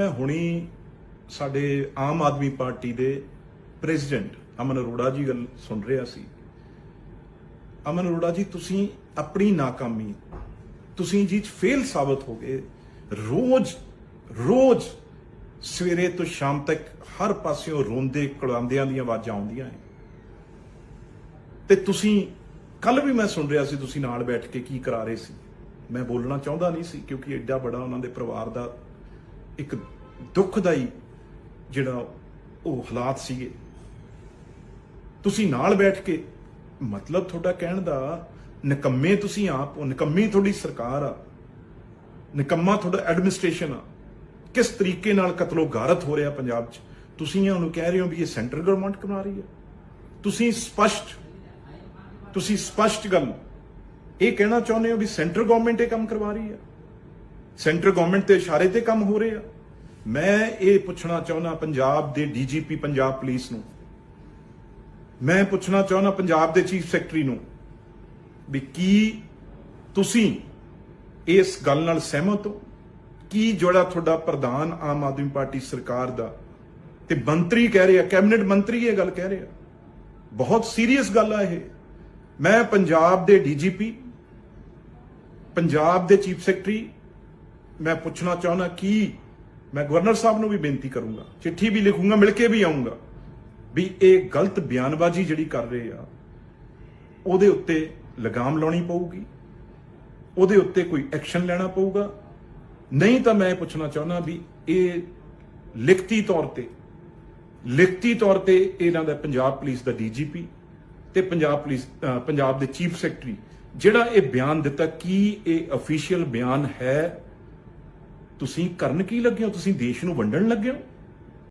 ਮੈਂ ਹੁਣੀ ਸਾਡੇ ਆਮ ਆਦਮੀ ਪਾਰਟੀ ਦੇ ਪ੍ਰੈਜ਼ੀਡੈਂਟ ਅਮਨ ਅਰੋੜਾ ਜੀ ਗੱਲ ਸੁਣ ਰਿਹਾ ਸੀ। ਅਮਨ ਅਰੋੜਾ ਜੀ, ਤੁਸੀਂ ਆਪਣੀ ਨਾਕਾਮੀ, ਤੁਸੀਂ ਜੀ ਫੇਲ ਸਾਬਤ ਹੋ ਗਏ, ਰੋਜ਼ ਰੋਜ਼ ਸਵੇਰੇ ਤੋਂ ਸ਼ਾਮ ਤੱਕ ਹਰ ਪਾਸਿਓਂ ਰੋਂਦੇ ਕੜਾਉਂਦਿਆਂ ਦੀਆਂ ਆਵਾਜ਼ਾਂ ਆਉਂਦੀਆਂ ਨੇ। ਤੇ ਤੁਸੀਂ, ਕੱਲ ਵੀ ਮੈਂ ਸੁਣ ਰਿਹਾ ਸੀ, ਤੁਸੀਂ ਨਾਲ ਬੈਠ ਕੇ ਕੀ ਕਰਾ ਰਹੇ ਸੀ। ਮੈਂ ਬੋਲਣਾ ਚਾਹੁੰਦਾ ਨਹੀਂ ਸੀ ਕਿਉਂਕਿ ਐਡਾ ਬੜਾ ਉਹਨਾਂ ਦੇ ਪਰਿਵਾਰ ਦਾ ਇੱਕ ਦੁੱਖਦਾਈ ਜਿਹੜਾ ਉਹ ਹਾਲਾਤ ਸੀਗੇ। ਤੁਸੀਂ ਨਾਲ ਬੈਠ ਕੇ ਮਤਲਬ ਤੁਹਾਡਾ ਕਹਿਣ ਦਾ ਨਿਕੰਮੇ ਤੁਸੀਂ ਆਪ ਹੋ ਨਿਕੰਮੀ ਤੁਹਾਡੀ ਸਰਕਾਰ ਆ, ਨਿਕੰਮਾ ਤੁਹਾਡਾ ਐਡਮਿਨਿਸਟ੍ਰੇਸ਼ਨ ਆ। ਕਿਸ ਤਰੀਕੇ ਨਾਲ ਕਤਲੋ ਗਾਰਤ ਹੋ ਰਿਹਾ ਪੰਜਾਬ 'ਚ? ਤੁਸੀਂ ਇਹ ਉਹਨੂੰ ਕਹਿ ਰਹੇ ਹੋ ਵੀ ਇਹ ਸੈਂਟਰ ਗਵਰਨਮੈਂਟ ਕਰਾ ਰਹੀ ਹੈ? ਤੁਸੀਂ ਸਪਸ਼ਟ ਤੁਸੀਂ ਸਪਸ਼ਟ ਗੱਲ ਇਹ ਕਹਿਣਾ ਚਾਹੁੰਦੇ ਹੋ ਵੀ ਸੈਂਟਰ ਗਵਰਨਮੈਂਟ ਇਹ ਕੰਮ ਕਰਵਾ ਰਹੀ ਹੈ? ਸੈਂਟਰ ਗਵਰਨਮੈਂਟ ਦੇ ਇਸ਼ਾਰੇ ਤੇ ਕੰਮ ਹੋ ਰਹੇ। ਆ ਮੈਂ ਇਹ ਪੁੱਛਣਾ ਚਾਹੁੰਦਾ ਪੰਜਾਬ ਦੇ ਡੀਜੀਪੀ, ਪੰਜਾਬ ਪੁਲਿਸ ਨੂੰ। ਮੈਂ ਪੁੱਛਣਾ ਚਾਹੁੰਦਾ ਪੰਜਾਬ ਦੇ ਚੀਫ ਸੈਕਟਰੀ ਨੂੰ ਵੀ ਕੀ ਤੁਸੀਂ ਇਸ ਗੱਲ ਨਾਲ ਸਹਿਮਤ ਹੋ? ਕੀ ਜਿਹੜਾ ਤੁਹਾਡਾ ਪ੍ਰਧਾਨ ਆਮ ਆਦਮੀ ਪਾਰਟੀ ਸਰਕਾਰ ਦਾ ਤੇ ਮੰਤਰੀ ਕਹਿ ਰਿਹਾ, ਕੈਬਨਿਟ ਮੰਤਰੀ ਇਹ ਗੱਲ ਕਹਿ ਰਿਹਾ। ਬਹੁਤ ਸੀਰੀਅਸ ਗੱਲ ਆ ਇਹ। ਮੈਂ ਪੰਜਾਬ ਦੇ ਡੀਜੀਪੀ, ਪੰਜਾਬ ਦੇ ਚੀਫ ਸੈਕਟਰੀ ਮੈਂ ਪੁੱਛਣਾ ਚਾਹੁੰਦਾ ਕਿ ਮੈਂ ਗਵਰਨਰ ਸਾਹਿਬ ਨੂੰ ਵੀ ਬੇਨਤੀ ਕਰੂੰਗਾ, ਚਿੱਠੀ ਵੀ ਲਿਖੂੰਗਾ, ਮਿਲ ਕੇ ਵੀ ਆਉਂਗਾ ਵੀ ਇਹ ਗਲਤ ਬਿਆਨਬਾਜ਼ੀ ਜਿਹੜੀ ਕਰ ਰਹੇ ਆ, ਉਹਦੇ ਉੱਤੇ ਲਗਾਮ ਲਾਉਣੀ ਪਊਗੀ, ਉਹਦੇ ਉੱਤੇ ਕੋਈ ਐਕਸ਼ਨ ਲੈਣਾ ਪਊਗਾ। ਨਹੀਂ ਤਾਂ ਮੈਂ ਇਹ ਪੁੱਛਣਾ ਚਾਹੁੰਦਾ ਵੀ ਇਹ ਲਿਖਤੀ ਤੌਰ ਤੇ, ਲਿਖਤੀ ਤੌਰ ਤੇ ਇਹਨਾਂ ਦਾ ਪੰਜਾਬ ਪੁਲਿਸ ਦਾ ਡੀਜੀਪੀ ਤੇ ਪੰਜਾਬ ਪੁਲਿਸ ਪੰਜਾਬ ਦੇ ਚੀਫ ਸੈਕਟਰੀ, ਜਿਹੜਾ ਇਹ ਬਿਆਨ ਦਿੱਤਾ, ਕੀ ਇਹ ਅਫੀਸ਼ੀਅਲ ਬਿਆਨ ਹੈ? ਤੁਸੀਂ ਕਰਨ ਕੀ ਲੱਗੇ ਹੋ? ਤੁਸੀਂ ਦੇਸ਼ ਨੂੰ ਵੰਡਣ ਲੱਗੇ ਹੋ?